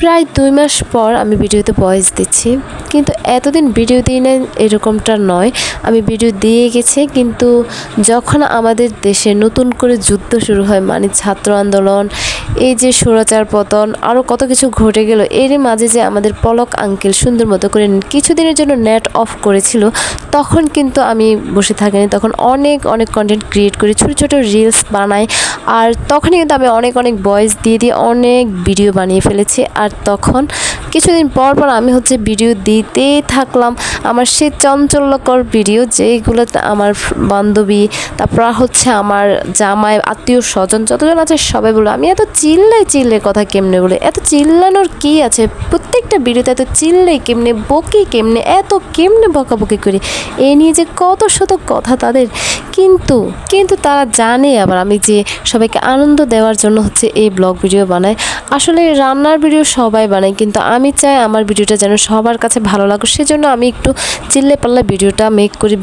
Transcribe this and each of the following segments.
প্রায় দুই মাস পর আমি ভিডিওতে ভয়েস দিচ্ছি। কিন্তু এতদিন ভিডিও দিই না এরকমটা নয়। আমি ভিডিও দিয়ে গেছি, কিন্তু যখন আমাদের দেশে নতুন করে যুদ্ধ শুরু হয় মানে ছাত্র আন্দোলন, এই যে সুরাচার পতন আরও কত কিছু ঘটে গেল এর মাঝে যে আমাদের পলক আঙ্কেল সুন্দর মতো করে কিছুদিনের জন্য নেট অফ করেছিল, তখন কিন্তু আমি বসে থাকিনি। তখন অনেক অনেক কন্টেন্ট ক্রিয়েট করি, ছোটো ছোটো রিলস বানাই, আর তখনই কিন্তু আমি অনেক অনেক ভয়েস দিয়ে দিয়ে অনেক ভিডিও বানিয়ে ফেলেছি। আর তখন কিছুদিন পর পর আমি হচ্ছে ভিডিও দিতেই থাকলাম। আমার সেই চঞ্চল্যকর ভিডিও যেগুলোতে আমার বান্ধবী, তারপর হচ্ছে আমার জামাই, আত্মীয় স্বজন যতজন আছে সবাই বলো আমি এত চিল্লাই চিল্লে কথা কেমনে বলি? এত চিল্লানোর কি আছে? প্রত্যেকটা ভিডিওতে এত চিল্লাই কেমনে, বকি কেমনে, এত কেমনে বকাবকি করি? এ নিয়ে যে কত শত কথা তাদের। কিন্তু কিন্তু তারা জানে আবার আমি যে সবাইকে আনন্দ দেওয়ার জন্য হচ্ছে এই ব্লগ ভিডিও বানাই। আসলে রান্নার ভিডিও সবাই বানায়, কিন্তু আমি চাই আমার ভিডিওটা যেন সবার কাছে ভালো লাগুক। সেজন্য আমি একটু চিল্লে পাল্লা ভিডিওটা মেক করি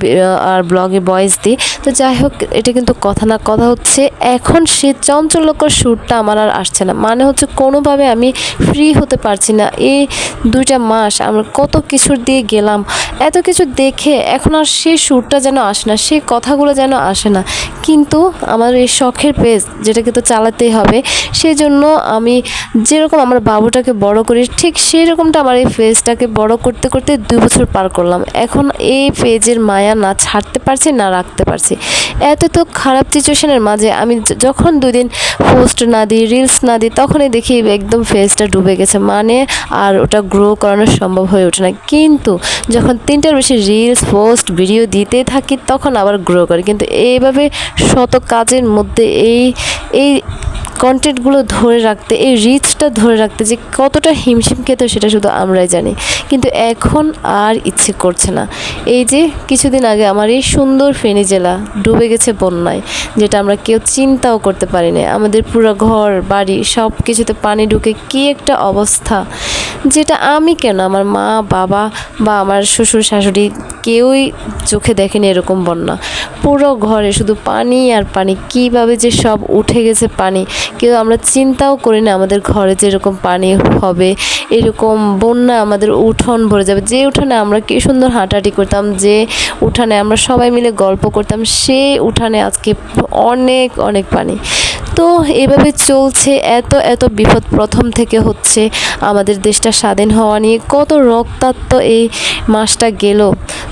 আর ব্লগে ভয়েস দিই। তো যাই হোক, এটা কিন্তু কথা না, কথা হচ্ছে এখন সে চঞ্চলকর সুরটা আমার আর আসছে না। মানে হচ্ছে কোনোভাবে আমি ফ্রি হতে পারছি না। এই দুইটা মাস আমরা কত কিছুর দিয়ে গেলাম, এত কিছু দেখে এখন আর সেই সুরটা যেন আসে না সেই কথাগুলো যেন আসে না। কিন্তু আমার এই শখের পেজ যেটাকে তো চালাতেই হবে সেই জন্য আমি যেরকম আমার বাবুটাকে বড় করি, ঠিক সেই রকমটা আমার এই ফেজটাকে বড় করতে করতে দুই বছর পার করলাম। এখন এই পেজের মায়া না ছাড়তে পারছি, না রাখতে পারছি। এত তো খারাপ সিচুয়েশনের মাঝে আমি যখন দুদিন পোস্ট না দিই রিলস না দিই, তখনই দেখি একদম ফেজটা ডুবে গেছে। মানে আর ওটা গ্রো করানো সম্ভব হয়ে ওঠে না। কিন্তু যখন তিনটার বেশি রিলস পোস্ট ভিডিও দিতে থাকি, তখন আবার গ্রো করে। কিন্তু এইভাবে শত কাজের মধ্যে এই এই কন্টেন্টগুলো ধরে রাখতে, এই রিচটা ধরে রাখতে যে কতটা হিমশিম খেতে সেটা শুধু আমরাই জানি। কিন্তু এখন আর ইচ্ছে করছে না। এই যে কিছুদিন আগে আমার এই সুন্দর ফেনী জেলা ডুবে গেছে বন্যায়, যেটা আমরা কেউ চিন্তাও করতে পারি না আমাদের পুরো ঘর, বাড়ি সব কিছুতে পানি ঢুকে কী একটা অবস্থা, যেটা আমি কেন? আমার মা, বাবা বা আমার শ্বশুর, শাশুড়ি কেউই চোখে দেখেনি এরকম বন্যা। পুরো ঘরে শুধু পানি আর পানি। কীভাবে যে সব উঠে গেছে পানি। কেউ আমরা চিন্তাও করি না আমাদের ঘরে যে এরকম পানি হবে। এরকম বন্যা আমাদের উঠোন ভরে যাবে। যে উঠানে আমরা কি সুন্দর হাঁটাহাঁটি করতাম, যে উঠানে আমরা সবাই মিলে গল্প করতাম সেই উঠানে আজকে অনেক অনেক পানি। তো এভাবে চলছে, এত এত বিপদ প্রথম থেকে হচ্ছে। আমাদের দেশটা স্বাধীন হওয়া নিয়ে কত রক্তাক্ত এই মাসটা গেল।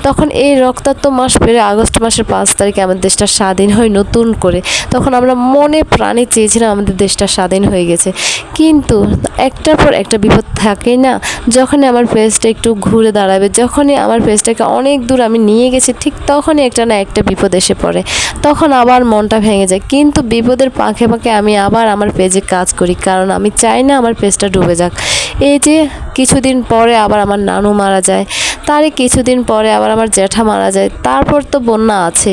তখন এই রক্তাক্ত মাস পেরে আগস্ট মাসের পাঁচ তারিখে আমাদের দেশটা স্বাধীন হয় নতুন করে। তখন আমরা মনে প্রাণে চেয়েছিলাম আমাদের দেশটা স্বাধীন হয়ে গেছে। কিন্তু একটার পর একটা বিপদ থাকে না। যখনই আমার পেজটা একটু ঘুরে দাঁড়াবে, যখনই আমার পেজটাকে অনেক দূর আমি নিয়ে গেছি, ঠিক তখনই একটা না একটা বিপদ এসে পড়ে। তখন আবার মনটা ভেঙে যায়। কিন্তু বিপদের পাখে পাখে আমি আবার আমার পেজে কাজ করি। কারণ আমি চাই না আমার পেজটা ডুবে যাক। এই যে কিছুদিন পরে আবার আমার নানু মারা যায়, তারই কিছুদিন পরে আবার আমার জ্যাঠা মারা যায়, তারপর তো বন্যা আছে।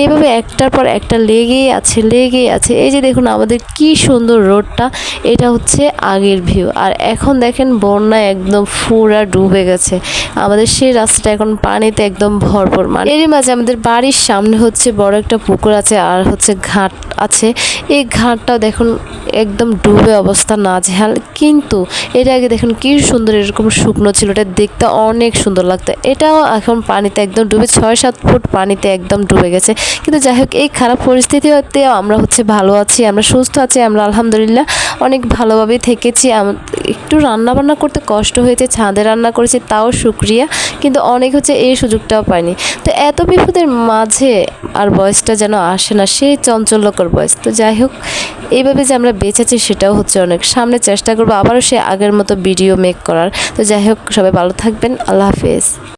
এইভাবে একটার পর একটা লেগেই আছে লেগেই আছে। এই যে দেখুন আমাদের কি সুন্দর রোডটা, এটা হচ্ছে আগের ভিউ। আর এখন দেখেন বন্যা একদম পুরা ডুবে গেছে। আমাদের সেই রাস্তাটা এখন পানিতে একদম ভরপুর। মানে এরই মাঝে আমাদের বাড়ির সামনে হচ্ছে বড় একটা পুকুর আছে, আর হচ্ছে ঘাট আছে। এই ঘাটটাও দেখুন একদম ডুবে অবস্থা নাজেহাল। কিন্তু এটা আগে দেখুন কি সুন্দর এরকম শুকনো ছিল, এটা দেখতে অনেক সুন্দর লাগতো। এটাও এখন পানিতে একদম ডুবে ছয় সাত ফুট পানিতে একদম ডুবে গেছে। কিন্তু যাই হোক, এই খারাপ পরিস্থিতিতেও আমরা হচ্ছে ভালো আছি, আমরা সুস্থ আছি, আমরা আলহামদুলিল্লাহ অনেক ভালোভাবে থেকেছি। একটু রান্না বান্না করতে কষ্ট হয়েছে, ছাদে রান্না করেছি, তাও শুক্রিয়া। কিন্তু অনেক হচ্ছে এই সুযোগটাও পাইনি। তো এত বিপদের মাঝে আর বয়সটা যেন আসে না, সেই চঞ্চল্যকর বয়স। তো যাই হোক, এইভাবে যে আমরা বেঁচেছি সেটাও হচ্ছে অনেক। সামনে চেষ্টা করব আবারও সে আগের মতো ভিডিও মেক করার। তো যাই হোক, সবাই ভালো থাকবেন। আল্লাহ হাফেজ।